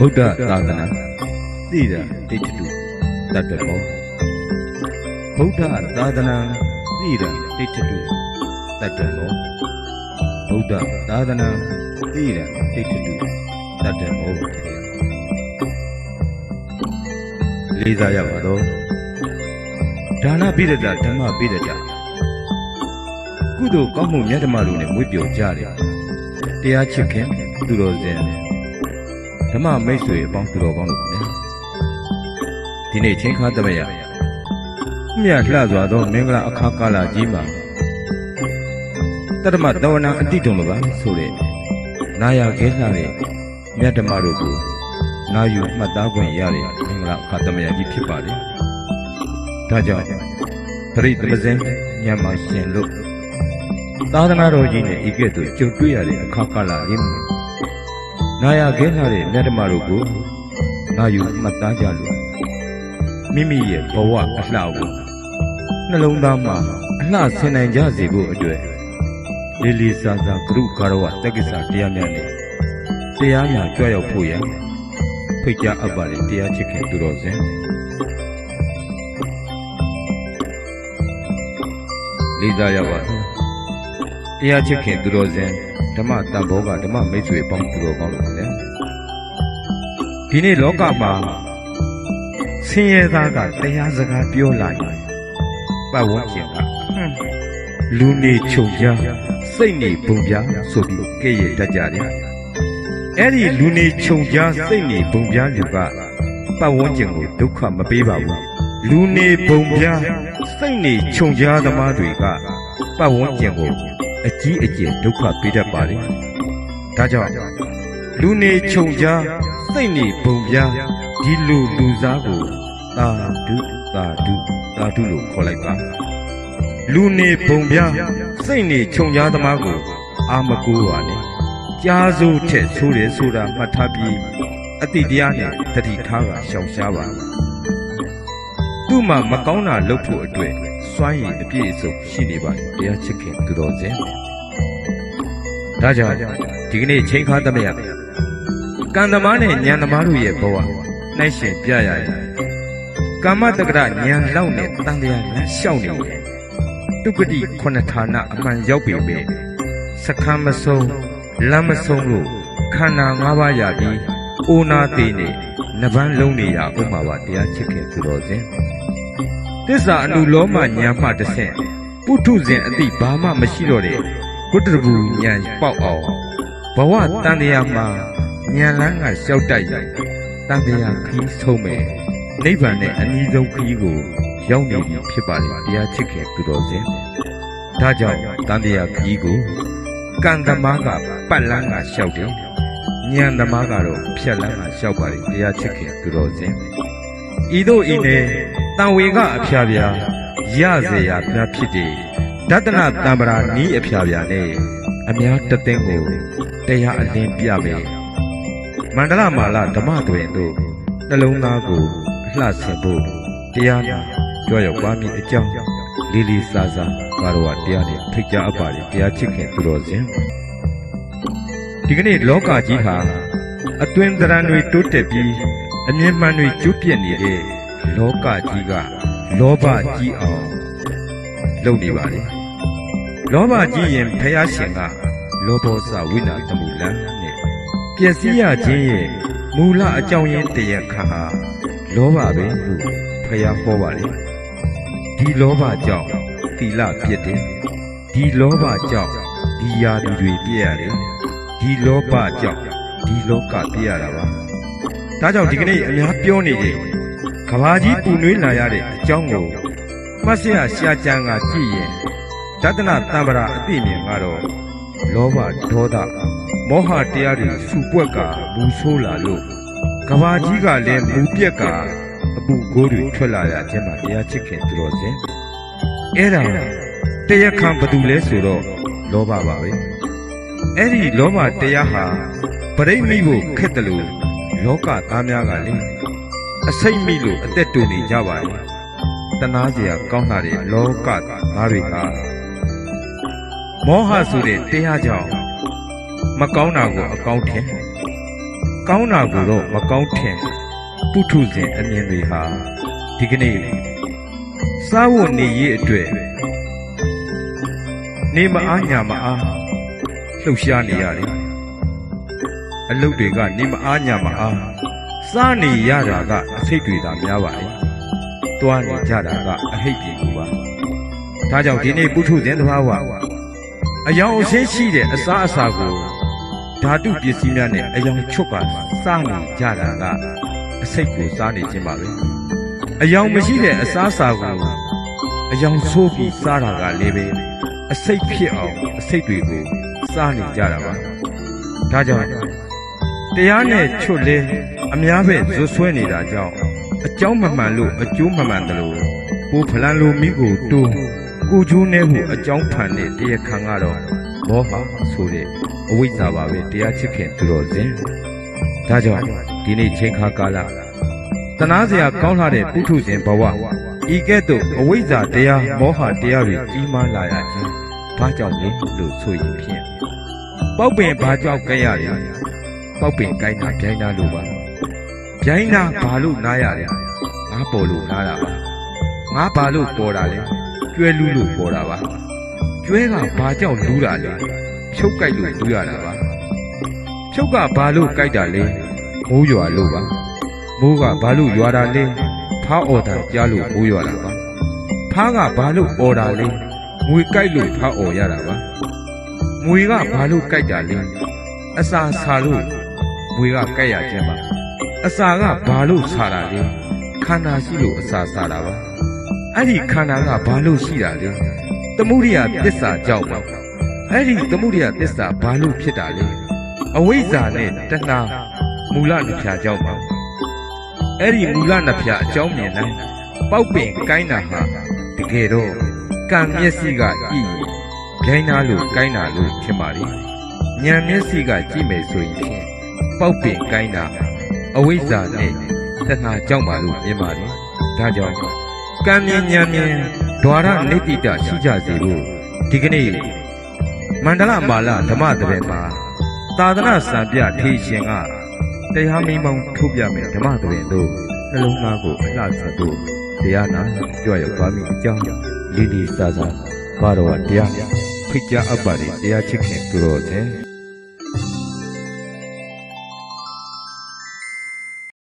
ဗုဒ္ဓသာသနာသိတာတိတ္တုတတ္တမောဗုဒ္ဓသာသနာသိတာတိတ္တုတတ္တမောဗုဒ္ဓသာသနာသိတာတိတ္တုတတ္တမောပါခင်ဗျာလေးစားရပါတော့ဒါနပိရတဓမ္မပိရတကုသိုလ်ကောင်းမှုမြတ်ဓမ္မတို့နဲ့မွေးပျော်ကြတယ်တရားချစ်ခင်သူတော်စင် ဓမ္မမိတ်ဆွေအပေါင်းသူတော်ကောင်းတို့ခင်ဗျာဒီနေ့ချင်းခါသမယမြတ်လှစွာသောမင်္ဂလာအခါကာလကြီးမှာတတ္တမတဝနာအတိတုံလိုပါဆိုတဲ့နာယခဲလှတဲ့မြတ်ဓမ္မတို့ကိုနာယူမှတ်သားခွင့်ရတဲ့မင်္ဂလာအခါသမယကြီးဖြစ်ပါတယ်ဒါကြောင့်ပရိသမဇင်ညံမှာရှင်လို့သာသနာတော်ကြီးနဲ့ဤကဲ့သို့ကြုံတွေ့ရတဲ့အခါကာလလေးမှာ နာယခဲလှတဲ့မြတ်ဓမ္မတို့ကိုနာယူမှတ်သားကြလို့မိမိရဲ့ဘဝအလှကိုနှလုံးသားမှာအလှဆင်နိုင်ကြစေဖို့အတွက်လေးလေးစားစားဂရုကာရဝတက္ကစ္စတရားများနဲ့တရားနာကြွရောက်ဖို့ရန်ဖိတ်ကြားအပ်ပါလေတရားချစ်ခင်သူတော်စင်လေးစားရပါတရားချစ်ခင်သူတော်စင် ဓမ္မတန်ဘောကဓမ္မမိတ်ဆွေပေါင်းသူတော်ကောင်းတို့လည်းဒီနေ့လောကမှာဆင်းရဲသားကတရားစကားပြောလာရင်ပတ်ဝန်းကျင်ကဟွန်းလူနေချုံကြစိတ်နေပုံပြဆိုပြီးကဲ့ရဲ့တတ်ကြတယ်အဲ့ဒီလူနေချုံကြစိတ်နေပုံပြလူကပတ်ဝန်းကျင်ကိုဒုက္ခမပေးပါဘူးလူနေပုံပြစိတ်နေချုံကြသမားတွေက ပတ်ဝန်းကျင်ကိုအကြီးအကျယ်ဒုက္ခပေးတတ်ပါတယ်ဒါကြောင့်လူနေချုံကြစိတ်နေပုံပြဒီလူလူစားကိုသာဓုသာဓုသာဓုလို့ခေါ်လိုက်ပါလူနေပုံပြစိတ်နေခြုံကြားသမားကို အာမကိုးပါနဲ့ကြားစိုးထက်ဆိုးတယ်ဆိုတာမှတ်ထားပြီးအတိတရားနဲ့တတိထားကရှောင်ရှားပါသူ့မှာမကောင်းတာလုပ်ဖို့အတွက် စွမ်းရည်အပြည့်အစုံရှိနေပါတယ်တရားချစ်ခင်သူတော်စင်ဒါကြောင့်ဒီကနေ့ချိန်ခါသမယကံသမားနဲ့ဉာဏ်သမားတို့ရဲ့ဘဝနှိုင်းရှင်ပြရရင်ကာမတက္ကရဉာဏ်လောက်နဲ့တန်တရားလမ်းလျှောက်နေတယ်တုပတိခုနှစ်ဌာနအမှန်ရောက်ပြီပဲစခန်းမဆုံးလမ်းမဆုံးလို့ခန္ဓာ၅ပါးရပြီးအိုနာသေးနေနဗန်းလုံးနေရဥမှာပါတရားချစ်ခင်သူတော်စင် တစ္ဆာအနုလောမဉာဏ်မှတစ်ဆင့်ပုထုဇဉ်အတိဘာမှမရှိတော့တဲ့ကုတ္တရဘူးဉာဏ်ပေါက်အောင်ဘဝတန်တရားမှာဉာဏ်လန်းကလျှောက်တတ်ရင်တန်တရားခီးဆုံးမယ်နိဗ္ဗာန်နဲ့အနည်းဆုံးခရီးကိုရောက်နေပြီဖြစ်ပါလေတရားချစ်ခင်သူတော်စင်ဒါကြောင့်တန်တရားခရီးကိုကံသမားကပတ်လန်းကလျှောက်တယ်ဉာဏ်သမားကတော့ဖြတ်လန်းကလျှောက်ပါလေတရားချစ်ခင်သူတော်စင်ဤတို့ဤနေ တန်ဝေကအဖျားပြာရစေရပြဖြစ်တယ်ဒတနာတံပရာနီးအဖျားပြာနဲ့အများတသိန်းကိုတရားအလင်းပြမယ်မန္တလမာလဓမ္မတွင်တို့နှလုံးသားကိုအလှဆင်ဖို့တရားနာကြွရောက်ပါမည်အကြောင်းလေးလေးစားစားကာရဝတရားနဲ့ဖိတ်ကြားအပ်ပါလေတရားချစ်ခင်သူတော်စင်ဒီကနေ့လောကကြီးဟာအတွင်သရံတွေတိုးတက်ပြီးအမြင်မှန်တွေကျုပ်ပြက်နေတဲ့ လောကကြီးကလောဘကြီးအောင်လုပ်နေပါလေလောဘကြီးရင်ဖះရှင်ကလောဘောဇဝိနာတမှုလံနဲ့ပျက်စီးရခြင်းရဲ့မူလအကြောင်းရင်းတရားခါဟာလောဘပဲလို့ဖះဟောပါလေဒီလောဘကြောင့်သီလပြည့်တယ်ဒီလောဘကြောင့်ဒီယာဒီတွေပြည့်ရတယ်ဒီလောဘကြောင့်ဒီလောကပြည့်ရတာပါဒါကြောင့်ဒီကနေ့အများပြောနေတယ် ကဘာကြီးပူနွေးလာရတဲ့အကြောင်းကိုမှတ်စရာရှာကြံကကြည့်ရင်ဒသနတံပရာအသိမြင်ကတော့လောဘဒေါသမောဟတရားတွေစုပွက်ကမူဆိုးလာလို့ကဘာကြီးကလည်းမူပြက်ကအပူကိုးတွေထွက်လာရခြင်းမှာတရားချစ်ခင်သူတော်စင်အဲ့ဒါတရားခံဘသူလဲဆိုတော့လောဘပါပဲအဲ့ဒီလောဘတရားဟာပရိမိဖို့ခက်တယ်လို့လောကသားများကလေ အစိမ့်မိလို့အသက်တူနေကြပါလေတနာစရာကောင်းတာတွေလောကသားတွေကမောဟဆိုတဲ့တရားကြောင့်မကောင်းတာကိုအကောင်းထင်ကကောင်းတာကိုတော့မကောင်းထင်ပုထုဇဉ်အမြင်တွေဟာဒီကနေ့စားဝတ်နေရေးအတွက်နေမအားညာမအားလှုပ်ရှားနေရတယ်အလုပ်တွေကနေမအားညာမအား စားနေရတာကအစိတ်တွေသာများပါလေတွားနေကြတာကအဟိတ်ပြည်ကူပါဒါကြောင့်ဒီနေ့ပုထုဇဉ်သဘာဝအယောင်အဆင်းရှိတဲ့အစားအစာကိုဓာတုပစ္စည်းများနဲ့အယောင်ချုပ်ကစားနေကြတာကအစိတ်ကိုစားနေခြင်းပါပဲအယောင်မရှိတဲ့အစားအစာကိုအယောင်ဆိုးပြီးစားတာကလည်းပဲအစိတ်ဖြစ်အောင်အစိတ်တွေကိုစားနေကြတာပါဒါကြောင့်တရားနဲ့ချွတ်လဲ အများပဲဇွတ်ဆွဲနေတာကြောင့်အကြောင်းမမှန်လို့အကျိုးမမှန်တယ်လို့ကိုဖလန်လိုမိကိုတိုးကိုကျိုးနဲ့ဟုအကြောင်းဖန်တဲ့တရားခံကတော့မောဟဆိုတဲ့အဝိဇ္ဇာပါပဲတရားချစ်ခင်သူတော်စင်ဒါကြောင့်ဒီနေ့ချိန်ခါကာလတနာစရာကောင်းလာတဲ့ပုထုဇဉ်ဘဝဤကဲ့သို့အဝိဇ္ဇာတရားမောဟတရားတွေကြီးမားလာရခြင်းဘာကြောင့်လဲလို့ဆိုရင်ဖြင့်ပေါက်ပင်ဘာကြောင့်ကြဲရလဲပေါက်ပင်ကိုင်းတာကြိုင်းတာလို့ပါ ကြိုင်းတာဘာလို့နားရလဲငါပေါ်လို့နားတာပါငါဘာလို့ပေါ်တာလဲကျွဲလူးလို့ပေါ်တာပါကျွဲကဘာကြောင့်လူးတာလဲဖြုတ်ကြိုက်လို့လူးရတာပါဖြုတ်ကဘာလို့ကြိုက်တာလဲမိုးရွာလို့ပါမိုးကဘာလို့ရွာတာလဲဖားအော်တာကြားလို့မိုးရွာတာပါဖားကဘာလို့အော်တာလဲငွေကြိုက်လို့ဖားအော်ရတာပါငွေကဘာလို့ကြိုက်တာလဲအစာဆာလို့ငွေကကြိုက်ရခြင်းပါ အစာကဘာလို့ဆာတာလဲခန္ဓာရှိလို့အစာဆာတာပါအဲ့ဒီခန္ဓာကဘာလို့ရှိတာလဲသမုဒိယသစ္စာကြောင့်ပါအဲ့ဒီသမုဒိယသစ္စာဘာလို့ဖြစ်တာလဲအဝိဇ္ဇာနဲ့တဏှာမူလနှစ်ဖြာကြောင့်ပါအဲ့ဒီမူလနှစ်ဖြာအကြောင်းမြင်တိုင်းပေါက်ပင်ကိုင်းတာဟာတကယ်တော့ကံမျက်စိကကြည့်ရင်ဂိုင်းနာလို့ကိုင်းတာလို့ထင်ပါလေဉာဏ်မျက်စိကကြည့်မယ်ဆိုရင်ဖြင့်ပေါက်ပင်ကိုင်းတာ အဝိဇ္ဇာနဲ့တဏှာကြောင့်ပါလို့မြင်ပါလေဒါကြောင့်ကံမြင်ဉာဏ်မြင်ဒွါရနိတိတရှိကြစေလို့ဒီကနေ့မန္တလမာလဓမ္မတရေမှာသာသနာစံပြထေရှင်ကတရားမင်းမောင်ထုတ်ပြမယ်ဓမ္မတရေတို့နှလုံးသားကိုအလှဆက်တို့တရားနာကြွရောက်သွားမိအကြောင်းလေးလေးစားစားဘာတော်တရားဖိတ်ကြားအပ်ပါလေတရားချစ်ခင်သူတော်စင်